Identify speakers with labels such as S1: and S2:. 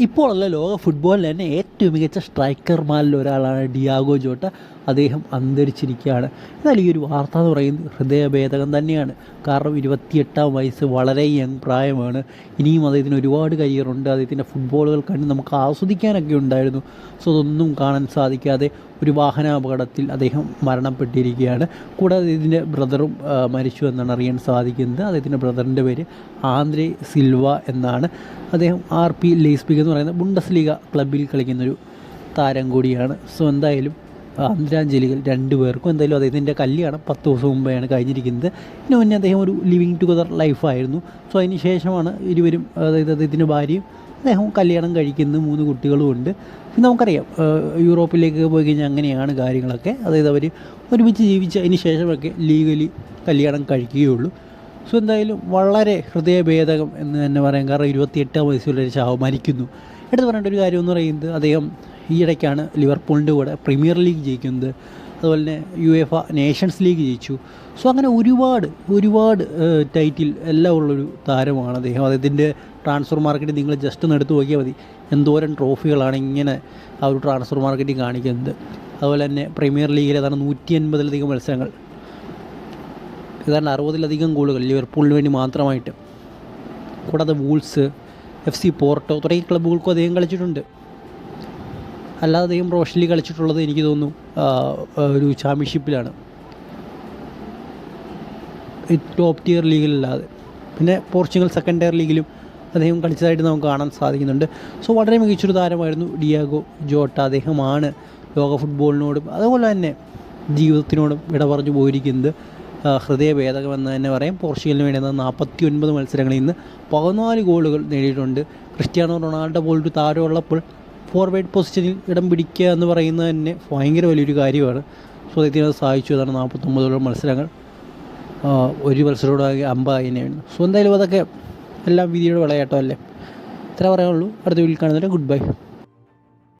S1: ഇപ്പോഴുള്ള ലോക ഫുട്ബോളിൽ തന്നെ ഏറ്റവും മികച്ച സ്ട്രൈക്കർമാരിൽ ഒരാളാണ് ഡിയാഗോ ജോട്ട. അദ്ദേഹം അന്തരിച്ചിരിക്കുകയാണ്. എന്നാൽ ഈ ഒരു വാർത്ത എന്ന് പറയുന്നത് ഹൃദയഭേദകം തന്നെയാണ്. കാരണം ഇരുപത്തിയെട്ടാം വയസ്സ് വളരെ യങ് പ്രായമാണ്. ഇനിയും അദ്ദേഹത്തിന് ഒരുപാട് കരിയറുണ്ട്. അദ്ദേഹത്തിന്റെ ഫുട്ബോളുകൾ കണ്ട് നമുക്ക് ആസ്വദിക്കാനൊക്കെ ഉണ്ടായിരുന്നു. സോ അതൊന്നും കാണാൻ സാധിക്കാതെ ഒരു വാഹനാപകടത്തിൽ അദ്ദേഹം മരണപ്പെട്ടിരിക്കുകയാണ്. കൂടാതെ ഇതിന്റെ ബ്രദറും മരിച്ചു എന്നാണ് അറിയാൻ സാധിക്കുന്നത്. അദ്ദേഹത്തിന്റെ ബ്രദറിന്റെ പേര് ആന്ദ്രേ സിൽവ എന്നാണ്. അദ്ദേഹം ആർ പി ലേസ്പിക് എന്ന് പറയുന്ന ബുണ്ടസ് ലീഗ ക്ലബിൽ കളിക്കുന്നൊരു താരം കൂടിയാണ്. സോ എന്തായാലും ആദരാഞ്ജലികൾ രണ്ടു പേർക്കും എന്തായാലും അദ്ദേഹത്തിന്റെ കല്യാണം പത്ത് ദിവസം മുമ്പെയാണ് കഴിഞ്ഞിരിക്കുന്നത്. പിന്നെ മുന്നേ അദ്ദേഹം ഒരു ലിവിങ് ടുഗദർ ലൈഫായിരുന്നു സോ അതിന് ശേഷമാണ് ഇരുവരും അതായത് അദ്ദേഹത്തിന്റെ ഭാര്യയും അദ്ദേഹം കല്യാണം കഴിക്കുന്ന. മൂന്ന് കുട്ടികളുമുണ്ട് പിന്നെ നമുക്കറിയാം യൂറോപ്പിലേക്ക് പോയി കഴിഞ്ഞാൽ അങ്ങനെയാണ് കാര്യങ്ങളൊക്കെ. അതായത് അവർ ഒരുമിച്ച് ജീവിച്ചതിന് ശേഷമൊക്കെ ലീഗലി കല്യാണം കഴിക്കുകയുള്ളൂ. സോ എന്തായാലും വളരെ ഹൃദയഭേദകം എന്ന് തന്നെ പറയാം. കാരണം ഇരുപത്തിയെട്ടാം വയസ്സുള്ള ഒരു ചാവ് മരിക്കുന്നു. എടുത്ത് പറയേണ്ട ഒരു കാര്യം എന്ന് പറയുന്നത് അദ്ദേഹം ഈയിടയ്ക്കാണ് ലിവർപൂളിന്റെ കൂടെ പ്രീമിയർ ലീഗ് ജയിക്കുന്നത്. അതുപോലെ തന്നെ യു എഫ നേഷൻസ് ലീഗ് ജയിച്ചു. സോ അങ്ങനെ ഒരുപാട് ഒരുപാട് ടൈറ്റിൽ എല്ലാം ഉള്ളൊരു താരമാണ് അദ്ദേഹം. അദ്ദേഹത്തിന്റെ ട്രാൻസ്ഫർ മാർക്കറ്റ് നിങ്ങൾ ജസ്റ്റ് ഒന്ന് എടുത്ത് നോക്കിയാൽ മതി. എന്തോരം ട്രോഫികളാണ് ഇങ്ങനെ ആ ഒരു ട്രാൻസ്ഫർ മാർക്കറ്റിൽ കാണിക്കുന്നത്. അതുപോലെ തന്നെ പ്രീമിയർ ലീഗിൽ ഏതാണ് നൂറ്റി അൻപതിലധികം മത്സരങ്ങൾ. ഏതാണ്ട് അറുപതിലധികം ഗോളുകൾ ലിവർപൂളിന് വേണ്ടി മാത്രമായിട്ട്. കൂടാതെ വൂൾസ് എഫ് സി പോർട്ടോ തുടങ്ങിയ ക്ലബ്ബുകൾക്കും അദ്ദേഹം കളിച്ചിട്ടുണ്ട്. അല്ലാതെ അദ്ദേഹം പ്രൊഫഷണലി കളിച്ചിട്ടുള്ളത് എനിക്ക് തോന്നുന്നു ഒരു ചാമ്പ്യൻഷിപ്പിലാണ് ടോപ്പ് ടിയർ ലീഗിലല്ലാതെ. പിന്നെ പോർച്ചുഗൽ സെക്കൻഡ് ടയർ ലീഗിലും അദ്ദേഹം കളിച്ചതായിട്ട് നമുക്ക് കാണാൻ സാധിക്കുന്നുണ്ട്. സോ വളരെ മികച്ചൊരു താരമായിരുന്നു ഡിയാഗോ ജോട്ട. അദ്ദേഹമാണ് ലോക ഫുട്ബോളിനോടും അതുപോലെ തന്നെ ജീവിതത്തിനോടും വിട പറഞ്ഞു പോയിരിക്കുന്നത് ഹൃദയഭേദകമെന്ന് തന്നെ പറയാം. പോർച്ചുഗലിന് വേണ്ടി നാൽപ്പത്തി ഒൻപത് മത്സരങ്ങളിൽ നിന്ന് പതിനാല് ഗോളുകൾ നേടിയിട്ടുണ്ട്. ക്രിസ്ത്യാനോ റൊണാൾഡോ പോലൊരു താരമുള്ളപ്പോൾ ഫോർവേഡ് പൊസിഷനിൽ ഇടം പിടിക്കുക എന്ന് പറയുന്നത് തന്നെ ഭയങ്കര വലിയൊരു കാര്യമാണ്. സോ അദ്ദേഹത്തിന് അത് സഹായിച്ചു അതാണ് നാൽപ്പത്തൊമ്പതോളം മത്സരങ്ങൾ. ഒരു മത്സരത്തോടെ അമ്പതിനാണ് സോ എന്തായാലും അതൊക്കെ എല്ലാം വിധിയുടെ വിളയാട്ടമല്ലേ ഇത്ര പറയാനുള്ളൂ. അടുത്ത വീട്ടിൽ കാണുന്നവരെ ഗുഡ് ബൈ.